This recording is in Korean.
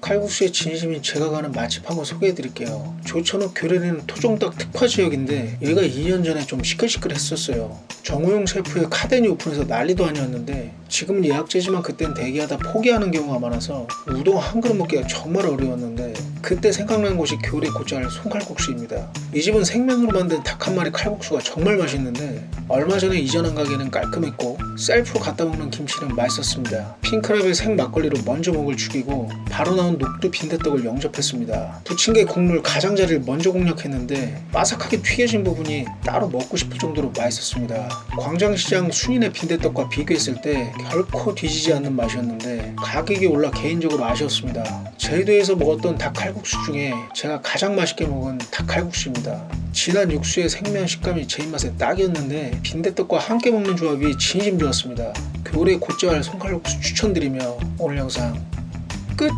칼국수의 진심인 제가 가는 맛집 한번 소개해드릴게요. 조천읍 교래는 토종닭 특화 지역인데 얘가 2년 전에 좀 시끌시끌했었어요. 정우용 셰프의 카덴이 오픈해서 난리도 아니었는데 지금은 예약제지만 그땐 대기하다 포기하는 경우가 많아서 우동 한 그릇 먹기가 정말 어려웠는데 그때 생각난 곳이 교래 곧잘 손칼국수입니다. 이 집은 생면으로 만든 닭 한 마리 칼국수가 정말 맛있는데 얼마 전에 이전한 가게는 깔끔했고 셀프로 갖다 먹는 김치는 맛있었습니다. 핑크랩의 생 막걸리로 먼저 목을 죽이고 바로 나온 녹두 빈대떡을 영접했습니다. 부침개 국물 가장자리를 먼저 공략했는데 바삭하게 튀겨진 부분이 따로 먹고 싶을 정도로 맛있었습니다. 광장시장 순인의 빈대떡과 비교했을 때 결코 뒤지지 않는 맛이었는데 가격이 올라 개인적으로 아쉬웠습니다. 제주도에서 먹었던 닭칼국수 중에 제가 가장 맛있게 먹은 닭칼국수입니다. 진한 육수의 생면 식감이 제 입맛에 딱이었는데 빈대떡과 함께 먹는 조합이 진심 좋았습니다. 겨울에 곧잘 손칼국수 추천드리며 오늘 영상 끝!